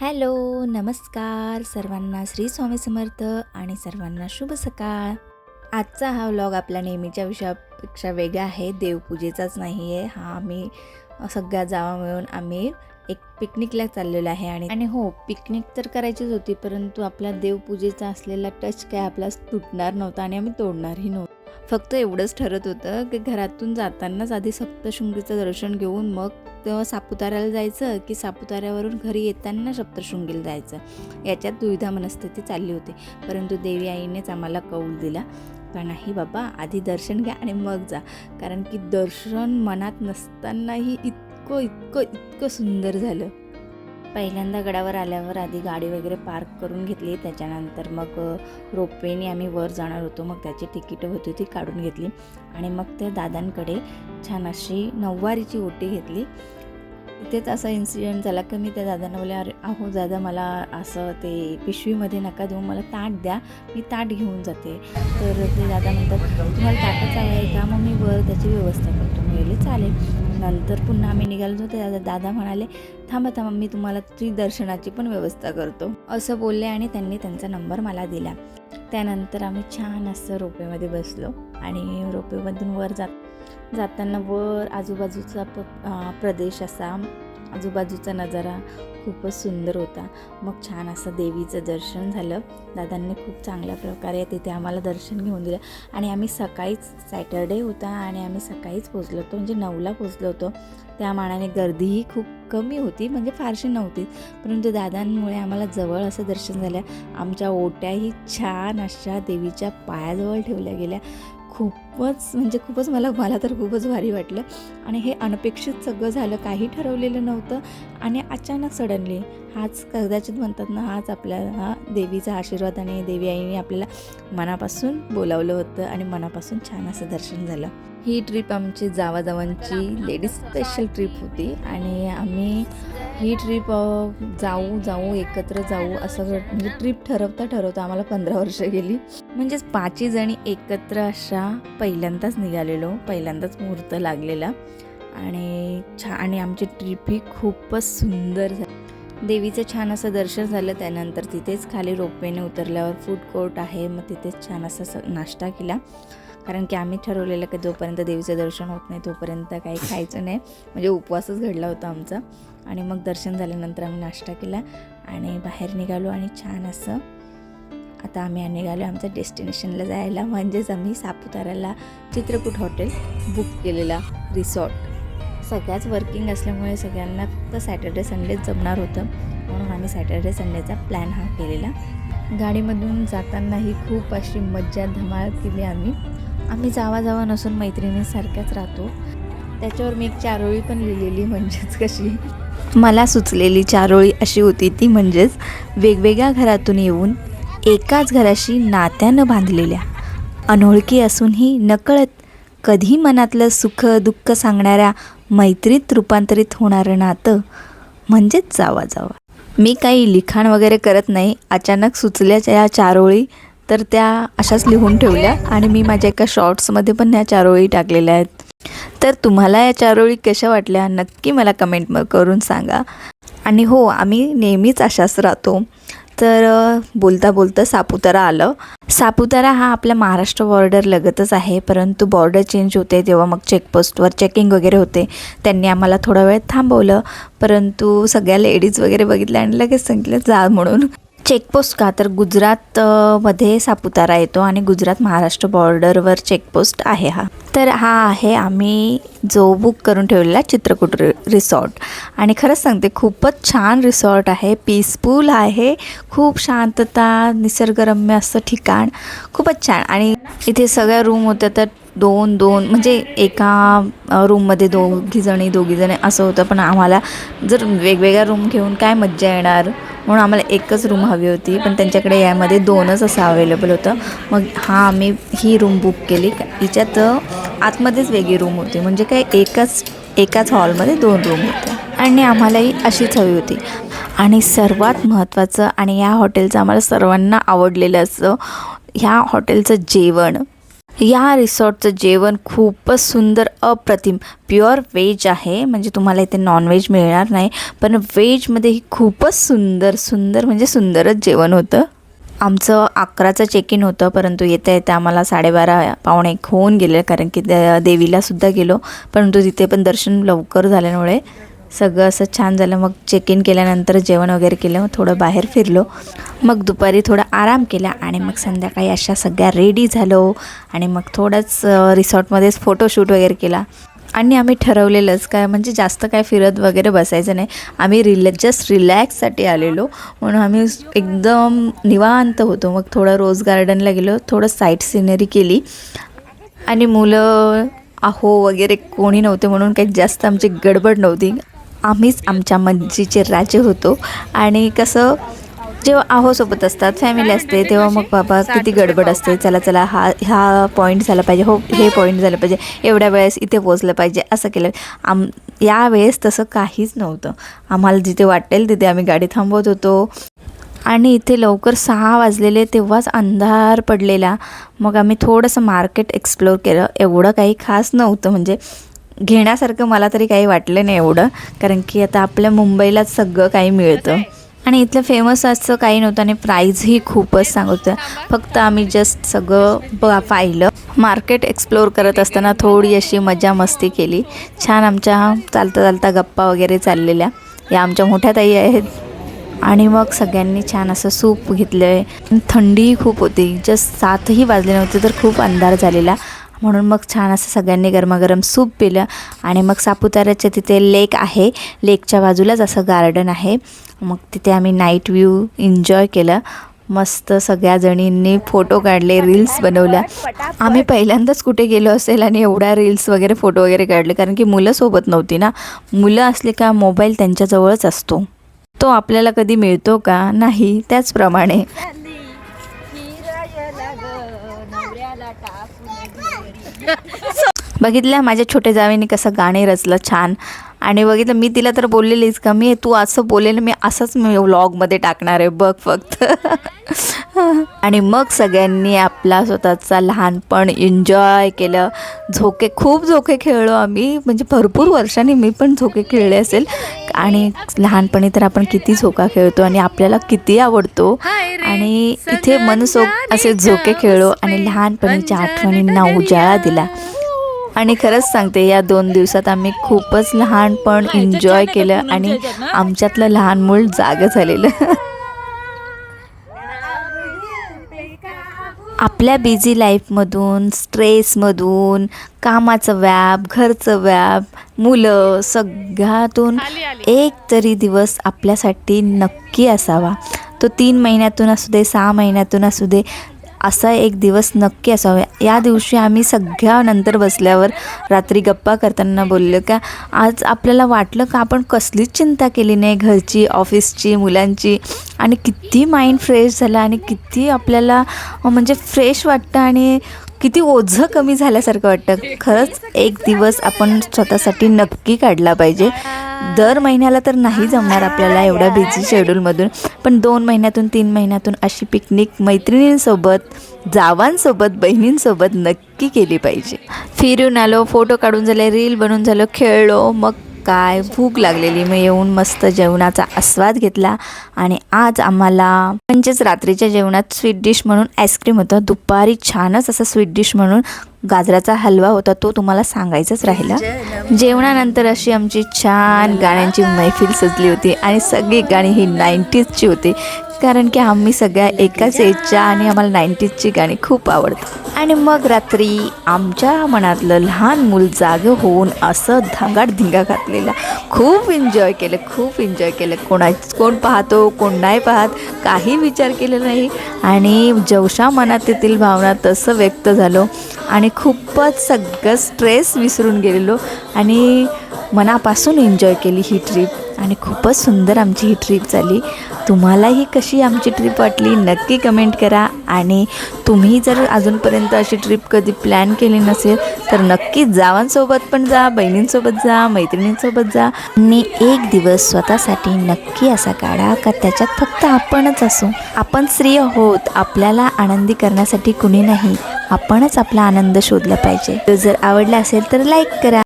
Hello नमस्कार. सर्वांना श्री स्वामी समर्थ आणि सर्वांना शुभ सकाळ. आजचा हा व्लॉग आपल्या नेहमीच्या विषयापेक्षा वेगळा आहे. देवपूजेचाच नाही आहे हा आम्ही सगळ्या जावा मिळून आम्ही एक पिकनिकला चाललेलो आहे आणि आणि हो पिकनिक तर करायचीच होती परंतु आपला देवपूजेचा असलेला टच काय आपला तुटणार नव्हता आणि आम्ही तोडणारही नव्हतो. फक्त एवढंच ठरत होतं की घरातून जातानाच आधी सप्तशृंगीचं दर्शन घेऊन मग तेव्हा सापुताऱ्याला जायचं की सापुताऱ्यावरून घरी येताना सप्तशृंगीला जायचं. याच्यात दुविधा मनस्थिती चालली होती. परंतु देवी आईनेच आम्हाला कौल दिला. का नाही बाबा आधी दर्शन घ्या आणि मग जा. कारण की दर्शन मनात नसतानाही इतकं इतकं इतकं सुंदर झालं. पहिल्यांदा गडावर आल्यावर आधी गाडी वगैरे पार्क करून घेतली. त्याच्यानंतर मग रोपवेने आम्ही वर जाणार होतो. मग त्याची तिकीटं होती ती काढून घेतली. आणि मग त्या दादांकडे छान अशी नऊवारीची ओटी घेतली. तिथेच असा इन्सिडेंट झाला की मी त्या दादांना बोलले अरे अहो दादा मला असं ते पिशवीमध्ये नका देऊ. मला ताट द्या. मी ताट घेऊन जाते. तर ते दादा म्हणतात तुम्हाला ताटच आहे का? मग मी वर त्याची व्यवस्था करतो. मी चालेल. नंतर पुन्हा आम्ही निघालो होतो. दादा दादा म्हणाले थांबा थांबा मी तुम्हाला तुझी दर्शनाची पण व्यवस्था करतो. असं बोलले आणि त्यांनी त्यांचा नंबर मला दिला. त्यानंतर आम्ही छान असं रोपेमध्ये बसलो आणि रोपेमधून वर जात जाताना वर आजूबाजूचा प प्रदेश असा आजूबाजूचा नजारा खूपच सुंदर होता. मग छान असं देवीचं दर्शन झालं. दादांनी खूप चांगल्या प्रकारे तिथे आम्हाला दर्शन घेऊन दिलं. आणि आम्ही सकाळीच सॅटरडे होता आणि आम्ही सकाळीच पोचलो होतो. म्हणजे नऊला पोचलो होतो. त्या मानाने गर्दीही खूप कमी होती. म्हणजे फारशी नव्हती. परंतु दादांमुळे आम्हाला जवळ असं दर्शन झालं. आमच्या ओट्याही छान अशा देवीच्या पायाजवळ ठेवल्या गेल्या. खूपच म्हणजे खूपच मला मला तर खूपच भारी वाटलं. आणि हे अनपेक्षित सगळं झालं काही ठरवलेलं नव्हतं. आणि अचानक सडनली हाच कदाचित म्हणतात ना हाच आपल्या हा देवीचा आशीर्वाद आणि देवी आईने आपल्याला मनापासून बोलावलं होतं आणि मनापासून छान असं दर्शन झालं. ही ट्रिप आमची जावाजावांची लेडीज स्पेशल ट्रिप होती आणि आम्ही ही ट्रिप जाऊ जाऊ एकत्र जाऊ असं म्हणजे ट्रिप ठरवता ठरवता आम्हाला पंधरा वर्ष गेली. म्हणजेच पाचही जणी एकत्र अशा पहिल्यांदाच निघालेलो पहिल्यांदाच मुहूर्त लागलेला. आणि छा आणि आमची ट्रिप ही खूपच सुंदर झाली देवीचं छान असं दर्शन झालं त्यानंतर तिथेच खाली रोपवेने उतरल्यावर फूड कोर्ट आहे मग तिथेच छान असा नाश्ता केला. कारण की आम्ही ठरवलेलं की जोपर्यंत देवीचं दर्शन होत नाही तोपर्यंत काही खायचं नाही. म्हणजे उपवासच घडला होता आमचा. आणि मग दर्शन झाल्यानंतर आम्ही नाश्ता केला आणि बाहेर निघालो आणि छान असं आता आम्ही निघालो. आमच्या डेस्टिनेशनला जायला म्हणजेच आम्ही सापुताऱ्याला चित्रकूट हॉटेल बुक केलेला रिसॉर्ट. सगळ्याच वर्किंग असल्यामुळे सगळ्यांना फक्त सॅटर्डे संडेच जमणार होतं. म्हणून आम्ही सॅटर्डे संडेचा प्लॅन हा केलेला. गाडीमधून जातानाही खूप अशी मज्जा धमाल केली आम्ही. आम्ही जावा जावा नसून मैत्रिणीसारख्याच राहतो. त्याच्यावर मी एक चारोळी पण लिहिलेली म्हणजेच कशी. मला सुचलेली चारोळी अशी होती ती म्हणजेच वेगवेगळ्या घरातून येऊन एकाच घराशी नात्यानं बांधलेल्या. अनोळखी असूनही नकळत कधी मनातलं सुख दुःख सांगणाऱ्या मैत्रीत रूपांतरित होणारं नातं म्हणजेच जावा जावा. मी काही लिखाण वगैरे करत नाही. अचानक सुचल्याच्या या चारोळी तर त्या अशाच लिहून ठेवल्या आणि मी माझ्या एका शॉर्ट्समध्ये पण ह्या चारोळी टाकलेल्या आहेत. तर तुम्हाला या चारोळी कशा वाटल्या नक्की मला कमेंट करून सांगा. आणि हो आम्ही नेहमीच अशाच राहतो. तर बोलता बोलता सापुतारा आलं. सापुतारा हा आपल्या महाराष्ट्र बॉर्डर लगतच आहे परंतु बॉर्डर चेंज होते तेव्हा मग चेकपोस्टवर चेकिंग वगैरे होते. त्यांनी आम्हाला थोडा वेळ थांबवलं परंतु सगळ्या लेडीज वगैरे बघितल्या आणि लगेच सांगितलं जा म्हणून. चेकपोस्ट का? तर गुजरातमध्ये सापुतारा येतो आणि गुजरात महाराष्ट्र बॉर्डरवर चेकपोस्ट आहे हा. तर हा आहे आम्ही जो बुक करून ठेवलेला चित्रकूट रि रिसॉर्ट आणि खरंच सांगते खूपच छान रिसॉर्ट आहे. पीसफुल आहे. खूप शांतता निसर्गरम्य असं ठिकाण. खूपच छान. आणि इथे सगळ्या रूम होत्या तर दोन दोन म्हणजे एका रूममध्ये दोघीजणी दोघीजणी असं होतं. पण आम्हाला जर वेगवेगळ्या रूम घेऊन काय मज्जा येणार? म्हणून आम्हाला एकच रूम हवी होती पण त्यांच्याकडे यामध्ये दोनच असं अवेलेबल होतं. मग हा आम्ही ही रूम बुक केली. हिच्यात आतमध्येच वेगळी रूम होती. म्हणजे काय एकाच एकाच हॉलमध्ये दोन रूम होत्या आणि आम्हालाही अशीच हवी होती. आणि सर्वात महत्त्वाचं आणि या हॉटेलचं आम्हाला सर्वांना आवडलेलं असं ह्या हॉटेलचं जेवण या रिसॉर्टचं जेवण खूपच सुंदर अप्रतिम प्युअर व्हेज आहे. म्हणजे तुम्हाला इथे नॉनव्हेज मिळणार नाही पण व्हेजमध्येही खूपच सुंदर सुंदर म्हणजे सुंदरच जेवण होतं. आमचं अकराचं चेक इन होतं परंतु येता येता आम्हाला साडेबारा पावणे एक होऊन गेले कारण की त्या देवीलासुद्धा गेलो. परंतु तिथे पण दर्शन लवकर झाल्यामुळे सगळं असं छान झालं. मग चेक इन केल्यानंतर जेवण वगैरे केलं मग थोडं बाहेर फिरलो. मग दुपारी थोडा आराम केला आणि मग संध्याकाळी अशा सगळ्या रेडी झालो आणि मग थोडंच रिसॉर्टमध्येच फोटोशूट वगैरे केला. आणि आम्ही ठरवलेलंच काय म्हणजे जास्त काय फिरत वगैरे बसायचं नाही. आम्ही रिलॅ जस्ट रिलॅक्ससाठी आलेलो. म्हणून आम्ही एकदम निवांत होतो. मग थोडं रोज गार्डनला गेलो थोडं साईट सिनरी केली. आणि मुलं आहो वगैरे कोणी नव्हते म्हणून काही जास्त आमची गडबड नव्हती. आम्हीच आमच्या मज्जीचे राजे होतो. आणि कसं जेव्हा आहोसोबत असतात फॅमिली असते तेव्हा मग बाबा किती गडबड असते. चला चला हा हा पॉईंट झाला पाहिजे हो हे पॉईंट झालं पाहिजे. एवढ्या वेळेस इथे पोचलं पाहिजे असं केलं. आम यावेळेस तसं काहीच नव्हतं. आम्हाला जिथे वाटेल तिथे आम्ही गाडी थांबवत होतो. आणि इथे लवकर सहा वाजलेले तेव्हाच अंधार पडलेला. मग आम्ही थोडंसं मार्केट एक्सप्लोर केलं. एवढं काही खास नव्हतं म्हणजे घेण्यासारखं मला तरी काही वाटलं नाही एवढं. कारण की आता आपल्या मुंबईलाच सगळं काही मिळतं. आणि इथलं फेमस असं काही नव्हतं आणि प्राईजही खूपच सांगत होतं फक्त आम्ही जस्ट सगळं ब पाहिलं. मार्केट एक्सप्लोर करत असताना थोडी अशी मजा मस्ती केली. छान आमच्या चालता चालता गप्पा वगैरे चाललेल्या. या आमच्या मोठ्या ताई आहेत. आणि मग सगळ्यांनी छान असं सूप घेतलं आहे थंडीही खूप होती. जस्ट सातही वाजले नव्हते तर खूप अंधार झालेला. म्हणून मग छान असं सगळ्यांनी गरमागरम सूप पिलं आणि मग सापुताऱ्याच्या तिथे लेक आहे. लेकच्या बाजूलाच असं गार्डन आहे. मग तिथे आम्ही नाईट व्ह्यू एन्जॉय केलं. मस्त सगळ्या जणींनी फोटो काढले रील्स बनवल्या. आम्ही पहिल्यांदाच कुठे गेलो असेल आणि एवढ्या रील्स वगैरे फोटो वगैरे काढले. कारण की मुलं सोबत नव्हती ना. मुलं असले का मोबाईल त्यांच्याजवळच असतो. तो आपल्याला कधी मिळतो का? नाही त्याचप्रमाणे. बघितलं? माझ्या छोट्या जावेने कसं गाणे रचलं छान. आणि बघितलं मी तिला तर बोललेलीच का मी तू असं बोलेल मी असंच मी व्लॉगमध्ये टाकणार आहे बघ फक्त. आणि मग सगळ्यांनी आपला स्वतःचा लहानपण एन्जॉय केलं. झोके खूप झोके खेळलो आम्ही म्हणजे भरपूर वर्षांनी मी पण झोके खेळले असेल. आणि लहानपणी तर आपण किती झोका खेळतो आणि आपल्याला किती आवडतो. आणि इथे मनसोक्त असे झोके खेळलो आणि लहानपणीच्या आठवणींना उजाळा दिला. आणि खरंच सांगते या दोन दिवसात आम्ही खूपच लहानपण एन्जॉय केलं आणि आमच्यातलं लहान मूल जागं झालेलं. आपल्या बिझी लाईफमधून स्ट्रेसमधून कामाचं व्याप घरचं व्याप मुलं सगळ्यातून एक तरी दिवस आपल्यासाठी नक्की असावा. तो तीन महिन्यातून असू दे सहा महिन्यातून असू दे असा एक दिवस नक्की असावा. या दिवशी आम्ही सगळ्या नंतर बसल्यावर रात्री गप्पा करताना बोललो का आज आपल्याला वाटलं का आपण कसलीच चिंता केली नाही घरची ऑफिसची मुलांची? आणि किती माइंड फ्रेश झालं आणि किती आपल्याला म्हणजे फ्रेश वाटतं आणि किती ओझं कमी झाल्यासारखं वाटतं. खरंच एक दिवस आपण स्वतःसाठी नक्की काढला पाहिजे. दर महिन्याला तर नाही जमणार आपल्याला एवढ्या बिझी शेड्यूलमधून पण दोन महिन्यातून तीन महिन्यातून अशी पिकनिक मैत्रिणींसोबत जावांसोबत बहिणींसोबत नक्की केली पाहिजे. फिरून आलो फोटो काढून झाले रील बनवून झालं खेळलो मग काय भूक लागलेली. मी येऊन मस्त जेवणाचा आस्वाद घेतला आणि आज आम्हाला म्हणजेच रात्रीच्या जेवणात स्वीट डिश म्हणून आईस्क्रीम होतं. दुपारी छानच असं स्वीट डिश म्हणून गाजराचा हलवा होता. तो तुम्हाला सांगायचाच राहिला. जेवणानंतर अशी आमची छान गाण्यांची मैफिल सजली होती आणि सगळी गाणी ही नाईन्टीजची होती. कारण की आम्ही सगळ्या एकाच एजच्या आणि आम्हाला नाईन्टीजची गाणी खूप आवडतात. आणि मग रात्री आमच्या मनातलं लहान मूल जागं होऊन असं धांगाड धिंगा घातलेला. खूप एन्जॉय केलं खूप एन्जॉय केलं. कोणा कोण पाहतो कोण नाही पाहत काही विचार केलेला नाही. आणि जवशा मनात येथील भावना तसं व्यक्त झालो. आणि खूपच सगळं स्ट्रेस विसरून गेलेलो. आणि मनापासून एन्जॉय केली ही ट्रीप आणि खूपच सुंदर आमची ही ट्रीप झाली. तुम्हालाही कशी आमची ट्रीप वाटली नक्की कमेंट करा. आणि तुम्ही जर अजूनपर्यंत अशी ट्रीप कधी प्लॅन केली नसेल तर नक्की जावांसोबत पण जा बहिणींसोबत जा मैत्रिणींसोबत जा. आणि एक दिवस स्वतःसाठी नक्की असा काढा का त्याच्यात फक्त आपणच असू. आपण स्त्री आहोत आपल्याला आनंदी करण्यासाठी कुणी नाही. आपणच आपला आनंद शोधला पाहिजे. तो जर आवडला असेल तर लाईक करा.